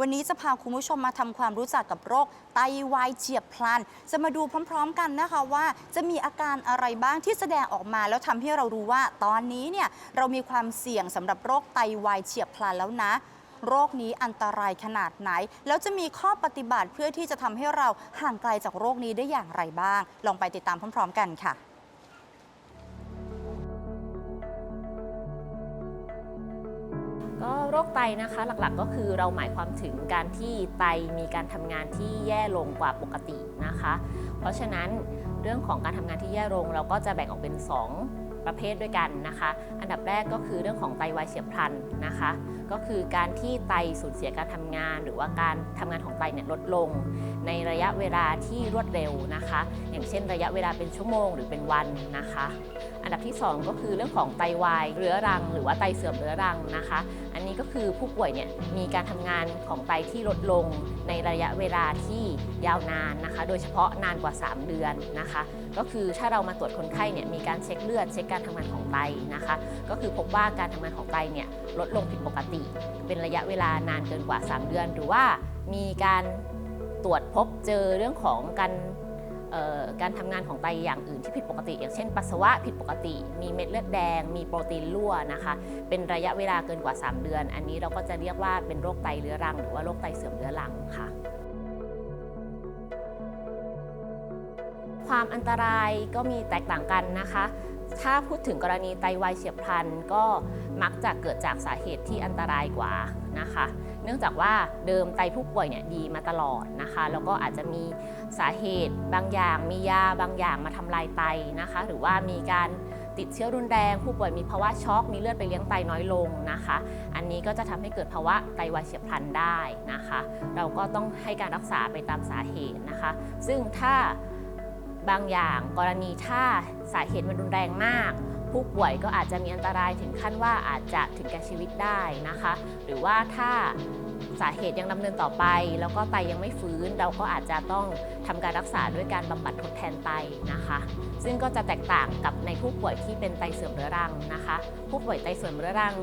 วันนี้จะพาคุณผู้ชมมาทำความรู้จักกับโรคไตวายเฉียบพลัน จะมาดูพร้อมๆกันนะคะว่าจะมีอาการอะไรบ้างที่แสดงออกมา แล้วทำให้เรารู้ว่าตอนนี้เนี่ยเรามีความเสี่ยงสำหรับโรคไตวายเฉียบพลันแล้วนะ โรคนี้อันตรายขนาดไหน แล้วจะมีข้อปฏิบัติเพื่อที่จะทำให้เราห่างไกลจากโรคนี้ได้อย่างไรบ้าง ลองไปติดตามพร้อม ๆ กันค่ะ ก็โรคไตนะคะหลักๆก็คือเราหมายความถึงการที่ไตมีการทำงานที่แย่ลงกว่าปกตินะคะ เพราะฉะนั้นเรื่องของการทำงานที่แย่ลงเราก็จะแบ่งออกเป็น 2 ประเภทด้วยกันนะคะ อันดับแรกก็คือเรื่องของไตวายเฉียบพลันนะคะ ก็คือการที่ไตสูญเสียการทำงาน หรือว่าการทำงานของไตเนี่ยลดลง ในระยะเวลาที่รวดเร็วนะคะ อย่างเช่นระยะเวลาเป็นชั่วโมงหรือเป็นวันนะคะ อันดับที่ 2 ก็คือเรื่องของไตวายเรื้อรัง หรือว่าไตเสื่อมเรื้อรังนะคะ นี้ก็คือผู้ป่วยเนี่ยมีการทำงานของไตที่ลดลงในระยะเวลาที่ยาวนานนะคะ โดยเฉพาะนานกว่า 3 เดือนนะคะ ก็คือถ้าเรามาตรวจคนไข้เนี่ยมีการเช็คเลือด เช็คการทำงานของไตนะคะ ก็คือพบว่าการทำงานของไตเนี่ยลดลงผิดปกติ เป็นระยะเวลานานเกินกว่า 3 เดือน หรือว่ามีการตรวจพบเจอเรื่องของการ การทำงานของไตอย่างอื่นที่ผิดปกติ อย่างเช่น ปัสสาวะผิดปกติ มีเม็ดเลือดแดง มีโปรตีนรั่วนะคะ เป็นระยะเวลาเกินกว่า 3 เดือน อันนี้เราก็จะเรียกว่าเป็นโรคไตเรื้อรัง หรือว่าโรคไตเสื่อมเรื้อรังค่ะความอันตรายก็มีแตกต่างกันนะคะ ถ้าพูดถึงกรณีไตวายเฉียบพลันก็มักจะเกิดจากสาเหตุที่อันตรายกว่านะคะ เนื่องจากว่าเดิมไตผู้ป่วยเนี่ยดีมาตลอดนะคะ แล้วก็อาจจะมีสาเหตุบางอย่าง มียาบางอย่างมาทำลายไตนะคะ หรือว่ามีการติดเชื้อรุนแรง ผู้ป่วยมีภาวะช็อก มีเลือดไปเลี้ยงไตน้อยลงนะคะ อันนี้ก็จะทำให้เกิดภาวะไตวายเฉียบพลันได้นะคะ เราก็ต้องให้การรักษาไปตามสาเหตุนะคะ ซึ่งถ้า บางอย่างกรณีถ้าสาเหตุมันรุนแรงมาก ผู้ป่วยก็อาจจะมีอันตรายถึงขั้นว่าอาจจะถึงแก่ชีวิตได้นะคะ หรือว่าถ้า สาเหตุยังดำเนินต่อไป แล้วก็ไตยังไม่ฟื้น เราก็อาจจะต้องทำการรักษาด้วยการบำบัดทดแทนไตนะคะ ซึ่งก็จะแตกต่างกับในผู้ป่วยที่เป็นไตเสื่อมเรื้อรังนะคะ ผู้ป่วยไตเสื่อมเรื้อรัง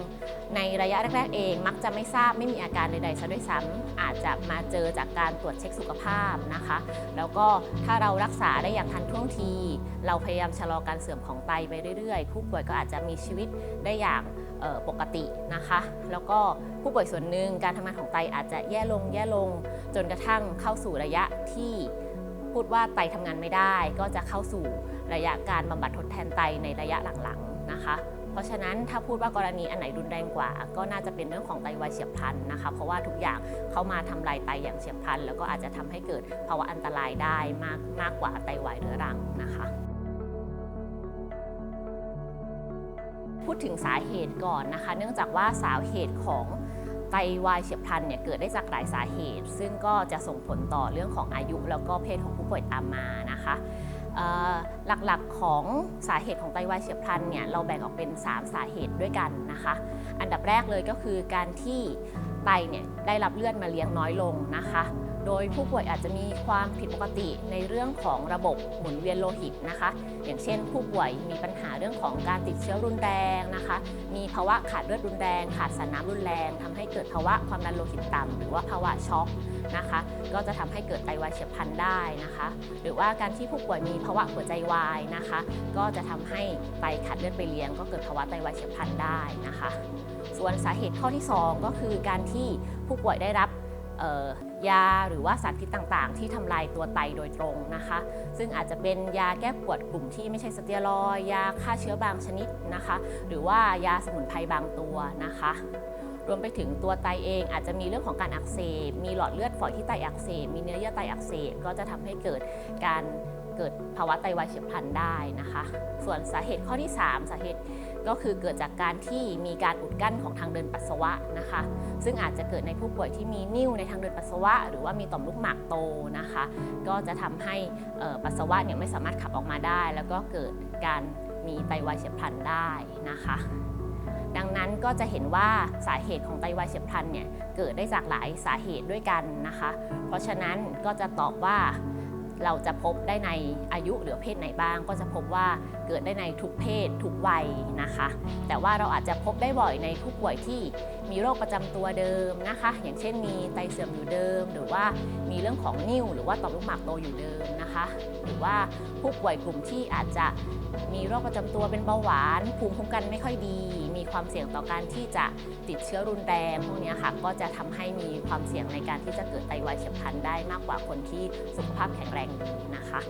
ในระยะแรกๆเอง มักจะไม่ทราบไม่มีอาการใดๆซะด้วยซ้ำอาจจะมาเจอจากการตรวจเช็คสุขภาพนะคะ แล้วก็ถ้าเรารักษาได้อย่างทันท่วงที เราพยายามชะลอการเสื่อมของไตไปเรื่อยๆ ผู้ป่วยก็อาจจะมีชีวิตได้อย่าง ปกตินะคะ แล้วก็ผู้ป่วยส่วนหนึ่งการทำงานของไตอาจจะแย่ลงแย่ลง จนกระทั่งเข้าสู่ระยะที่พูดว่าไตทำงานไม่ได้ ก็จะเข้าสู่ระยะการบำบัดทดแทนไตในระยะหลังๆนะคะ เพราะฉะนั้นถ้าพูดว่ากรณีอันไหนรุนแรงกว่า ก็น่าจะเป็นเรื่องของไตวายเฉียบพลันนะคะ เพราะว่าทุกอย่างเข้ามาทำลายไตอย่างเฉียบพลัน แล้วก็อาจจะทำให้เกิดภาวะอันตรายได้มากมากกว่าไตวายเรื้อรังนะคะ พูดถึงสาเหตุก่อนนะคะ เนื่องจากว่าสาเหตุของไตวายเฉียบพลันเนี่ยเกิดได้จากหลายสาเหตุ ซึ่งก็จะส่งผลต่อเรื่องของอายุ แล้วก็เพศของผู้ป่วยตามมานะคะหลักๆของสาเหตุของไตวายเฉียบพลันเนี่ยเราแบ่งออกเป็น 3 สาเหตุด้วยกันนะคะ อันดับแรกเลยก็คือการที่ไตเนี่ยได้รับเลือดมาเลี้ยงน้อยลงนะคะ โดยผู้ป่วยอาจจะมีความผิดปกติในเรื่องของระบบหมุนเวียนโลหิตนะคะ อย่างเช่น ผู้ป่วยมีปัญหาเรื่องของการติดเชื้อรุนแรงนะคะ มีภาวะขาดเลือดรุนแรง ขาดสารน้ำรุนแรงทำให้เกิดภาวะความดันโลหิตต่ำหรือว่าภาวะช็อกนะคะ ก็จะทำให้เกิดไตวายเฉียบพลันได้นะคะ หรือว่าการที่ผู้ป่วยมีภาวะหัวใจวายนะคะ ก็จะทำให้ไตขาดเลือดไปเลี้ยง ก็เกิดภาวะไตวายเฉียบพลันได้นะคะ ส่วนสาเหตุข้อที่ 2 ก็คือการที่ผู้ป่วยได้รับ ยาหรือว่าสารพิษต่างๆ ที่ทำลายตัวไตโดยตรงนะคะ ซึ่งอาจจะเป็นยาแก้ปวดกลุ่มที่ไม่ใช่สเตียรอยยาฆ่าเชื้อบางชนิดนะคะ หรือว่ายาสมุนไพรบางตัวนะคะรวมไปถึงตัวไตเองอาจจะมีเรื่องของการอักเสบ มีหลอดเลือดฝอยที่ไตอักเสบ มีเนื้อเยื่อไตอักเสบ ก็จะทำให้เกิดการเกิดภาวะไตวายเฉียบพลันได้นะคะ ส่วนสาเหตุข้อที่ 3 สาเหตุ ก็คือเกิดจากการที่มีการอุดกั้นของทางเดินปัสสาวะนะคะ ซึ่งอาจจะเกิดในผู้ป่วยที่มีนิ่วในทางเดินปัสสาวะ หรือว่ามีต่อมลูกหมากโตนะคะ ก็จะทำให้ปัสสาวะเนี่ยไม่สามารถขับออกมาได้ แล้วก็เกิดการมีไตวายเฉียบพลันได้นะคะ ดังนั้นก็จะเห็นว่าสาเหตุของไตวายเฉียบพลันเนี่ยเกิดได้จากหลายสาเหตุด้วยกันนะคะ เพราะฉะนั้นก็จะตอบว่า เราจะพบได้ในอายุหรือเพศไหนบ้าง ก็จะพบว่าเกิดได้ในทุกเพศทุกวัยนะคะ แต่ว่าเราอาจจะพบได้บ่อยในผู้ป่วยที่ มีโรคประจำตัวเดิมนะคะ อย่างเช่นมีไตเสื่อมอยู่เดิม หรือว่ามีเรื่องของนิ่วหรือว่าต่อมลูกหมากโตอยู่เดิมนะคะ หรือว่าผู้ป่วยกลุ่มที่อาจจะมีโรคประจำตัวเป็นเบาหวานภูมิคุ้มกันไม่ค่อยดี มีความเสี่ยงต่อการที่จะติดเชื้อรุนแรงพวกนี้ค่ะก็จะทำให้มีความเสี่ยงในการที่จะเกิดไตวายเฉียบพลันได้มากกว่าคนที่สุขภาพแข็งแรงนะคะ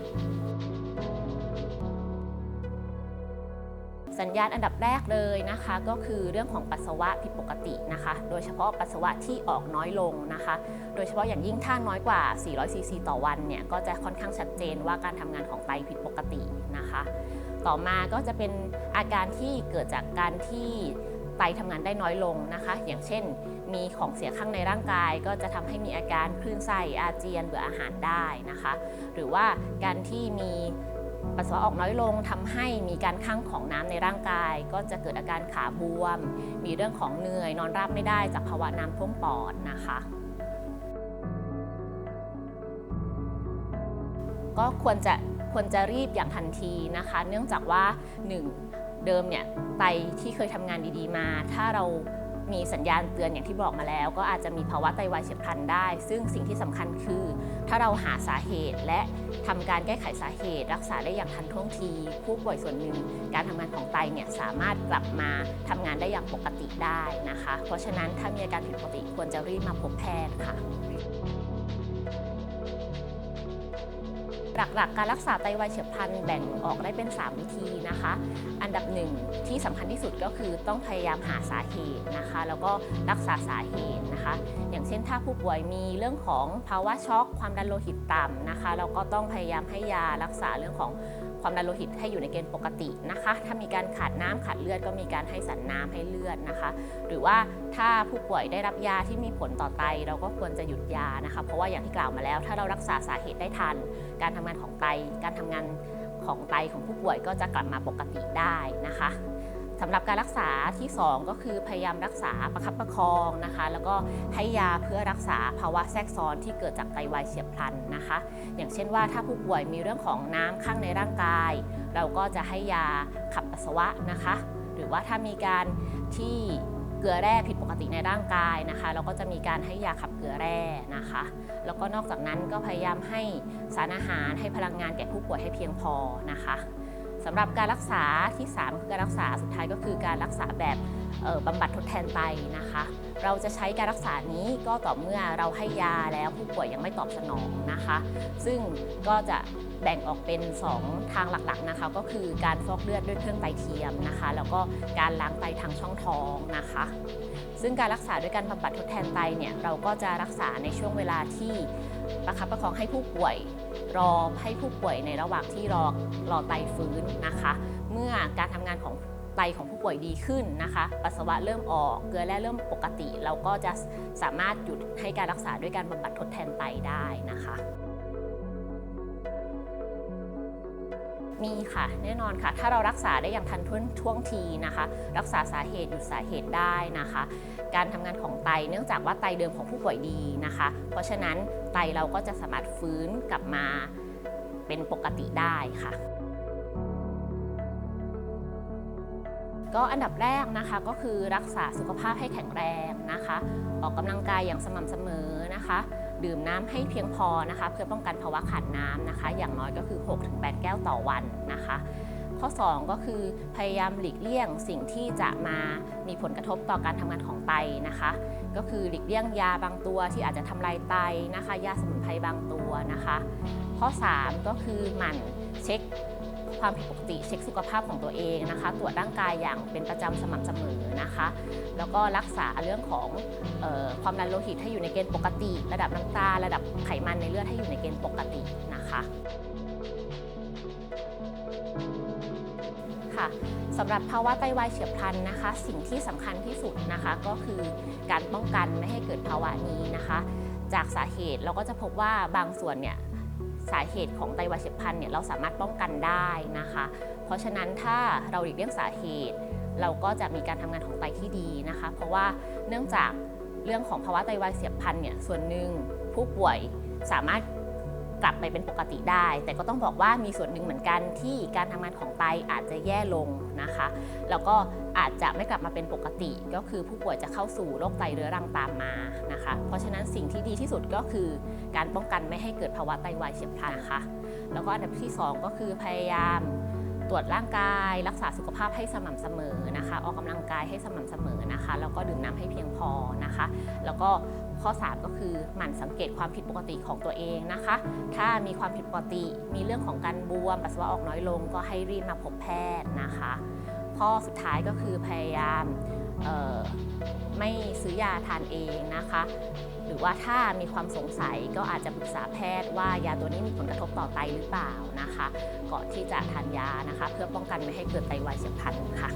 สัญญาณอันดับแรกเลยนะคะ ก็คือเรื่องของปัสสาวะผิดปกตินะคะ โดยเฉพาะปัสสาวะที่ออกน้อยลงนะคะ โดยเฉพาะอย่างยิ่งถ้าน้อยกว่า 400 ซีซีต่อวันเนี่ยก็จะค่อนข้างชัดเจนว่าการทำงานของไตผิดปกตินะคะ ต่อมาก็จะเป็นอาการที่เกิดจากการที่ไตทำงานได้น้อยลงนะคะ อย่างเช่น มีของเสียข้างในร่างกาย ก็จะทำให้มีอาการคลื่นไส้อาเจียนเบื่ออาหารได้นะคะ หรือว่าการที่มี ปัสสาวะออกน้อยลงทำให้มีการข้างของน้ำในร่างกาย ก็จะเกิดอาการขาบวม มีเรื่องของเหนื่อยนอนราบไม่ได้จากภาวะน้ำท่วมปอดนะคะ ก็ควรจะควรจะรีบอย่างทันทีนะคะ เนื่องจากว่า 1. เดิมเนี่ยไตที่เคยทำงานดีๆมา ถ้าเรา มีสัญญาณเตือนอย่างที่บอกมาแล้ว ก็อาจจะมีภาวะไตวายเฉียบพลันได้ ซึ่งสิ่งที่สำคัญคือ ถ้าเราหาสาเหตุและทำการแก้ไขสาเหตุ รักษาได้อย่างทันท่วงที ผู้ป่วยส่วนหนึ่ง การทำงานของไตเนี่ยสามารถกลับมาทำงานได้อย่างปกติได้นะคะ เพราะฉะนั้นถ้ามีอาการผิดปกติควรจะรีบมาพบแพทย์ค่ะ หลักๆ การรักษาไตวายเฉียบพลันแบ่งออกได้เป็น 3 วิธีนะคะ อันดับหนึ่งที่สำคัญที่สุดก็คือต้องพยายามหาสาเหตุนะคะ แล้วก็รักษาสาเหตุนะคะ อย่างเช่นถ้าผู้ป่วยมีเรื่องของภาวะช็อก ความดันโลหิตต่ำนะคะเราก็ต้องพยายามให้ยารักษาเรื่องของความดันโลหิตให้อยู่ในเกณฑ์ปกตินะคะ ถ้ามีการขาดน้ำขาดเลือดก็มีการให้สันน้ำให้เลือดนะคะ หรือว่าถ้าผู้ป่วยได้รับยาที่มีผลต่อไต เราก็ควรจะหยุดยานะคะ เพราะว่าอย่างที่กล่าวมาแล้ว ถ้าเรารักษาสาเหตุได้ทัน การทำงานของไต การทำงานของไตของผู้ป่วยก็จะกลับมาปกติได้นะคะสำหรับการรักษาที่ 2 ก็คือพยายามรักษาประคับประคองนะคะ แล้วก็ให้ยาเพื่อรักษาภาวะแทรกซ้อนที่เกิดจากไตวายเฉียบพลันนะคะ อย่างเช่นว่าถ้าผู้ป่วยมีเรื่องของน้ำข้างในร่างกาย เราก็จะให้ยาขับปัสสาวะนะคะ หรือว่าถ้ามีการที่ เกลือแร่ผิดปกติในร่างกายนะคะ เราก็จะมีการให้ยาขับเกลือแร่นะคะ แล้วก็นอกจากนั้นก็พยายามให้สารอาหารให้พลังงานแก่ผู้ป่วยให้เพียงพอนะคะสำหรับการรักษาที่ 3 คือการรักษาสุดท้ายก็คือการรักษาแบบออบำบัดทดแทนไตนะคะ เราจะใช้การรักษานี้ก็ต่อเมื่อเราให้ยาแล้วผู้ป่วยยังไม่ตอบสนองนะคะ ซึ่งก็จะ แบ่งออกเป็น 2 ทางหลักๆนะคะ ก็คือการฟอกเลือดด้วยเครื่องไตเทียมนะคะ แล้วก็การล้างไตทางช่องท้องนะคะ ซึ่งการรักษาด้วยการบำบัดทดแทนไตเนี่ยเราก็จะรักษาในช่วงเวลาที่ประคับประคองให้ผู้ป่วยรอให้ผู้ป่วยในระหว่างที่รอรอไตฟื้นนะคะ เมื่อการทำงานของไตของผู้ป่วยดีขึ้นนะคะ ปัสสาวะเริ่มออก เกลือแร่เริ่มปกติ เราก็จะสามารถหยุดให้การรักษาด้วยการบำบัดทดแทนไตได้นะคะ มีค่ะแน่นอนค่ะ ถ้าเรารักษาได้อย่างทันท่วงท่วงทีนะคะ รักษาสาเหตุหยุดสาเหตุได้นะคะ การทำงานของไตเนื่องจากว่าไตเดิมของผู้ป่วยดีนะคะ เพราะฉะนั้นไตเราก็จะสามารถฟื้นกลับมาเป็นปกติได้ค่ะก็อันดับแรกนะคะก็คือรักษาสุขภาพให้แข็งแรงนะคะ ออกกำลังกายอย่างสม่ำเสมอนะคะ ดื่มน้ำให้เพียงพอนะคะ เพื่อป้องกันภาวะขาดน้ำนะคะ อย่างน้อยก็คือ 6-8 แก้วต่อวันนะคะ ข้อ 2 ก็คือพยายามหลีกเลี่ยงสิ่งที่จะมามีผลกระทบต่อการทำงานของไตนะคะ ก็คือหลีกเลี่ยงยาบางตัวที่อาจจะทำลายไตนะคะ ยาสมุนไพรบางตัวนะคะ ข้อ 3 ก็คือหมั่นเช็ค ความผิดปกติ เช็คสุขภาพของตัวเองนะคะ ตรวจร่างกายอย่างเป็นประจำสม่ำเสมอนะคะ แล้วก็รักษาเรื่องของออความดันโลหิตให้อยู่ในเกณฑ์ปกติ ระดับน้ำตาลระดับไขมันในเลือดให้อยู่ในเกณฑ์ปกตินะคะค่ะสำหรับภาวะไตวายเฉียบพลันนะคะ สิ่งที่สำคัญที่สุดนะคะ ก็คือการป้องกันไม่ให้เกิดภาวะนี้นะคะ จากสาเหตุเราก็จะพบว่าบางส่วนเนี่ย สาเหตุของไตวายเฉียบพลันเนี่ยเราสามารถป้องกันได้นะคะ เพราะฉะนั้นถ้าเราหลีกเลี่ยงสาเหตุ เราก็จะมีการทำงานของไตที่ดีนะคะ เพราะว่าเนื่องจากเรื่องของภาวะไตวายเฉียบพลันเนี่ยส่วนหนึ่งผู้ป่วยสามารถ กลับไปเป็นปกติได้ แต่ก็ต้องบอกว่ามีส่วนหนึ่งเหมือนกันที่การทำงานของไตอาจจะแย่ลงนะคะ แล้วก็อาจจะไม่กลับมาเป็นปกติ ก็คือผู้ป่วยจะเข้าสู่โรคไตเรื้อรังตามมานะคะ เพราะฉะนั้นสิ่งที่ดีที่สุดก็คือ การป้องกันไม่ให้เกิดภาวะไตวายเฉียบพลันนะคะ แล้วก็อันดับที่ 2 ก็คือพยายาม ตรวจร่างกาย รักษาสุขภาพให้สม่ำเสมอนะคะ ออกกำลังกายให้สม่ำเสมอนะคะ แล้วก็ดื่มน้ำให้เพียงพอนะคะ แล้วก็ข้อ 3 ก็คือหมั่นสังเกตความผิดปกติของตัวเองนะคะ ถ้ามีความผิดปกติมีเรื่องของการบวมปัสสาวะออกน้อยลง ก็ให้รีบมาพบแพทย์นะคะข้อสุดท้ายก็คือพยายามไม่ซื้อยาทานเองนะคะ รือว่าถ้ามีความสงสัยก็อาจจะปรึกษาแพทย์ว่ายาตัวนี้มีผลกระทบต่อไตหรือเปล่านะคะ ก่อนที่จะทานยานะคะ เพื่อป้องกันไม่ให้เกิดไตวายเฉียบพลันค่ะ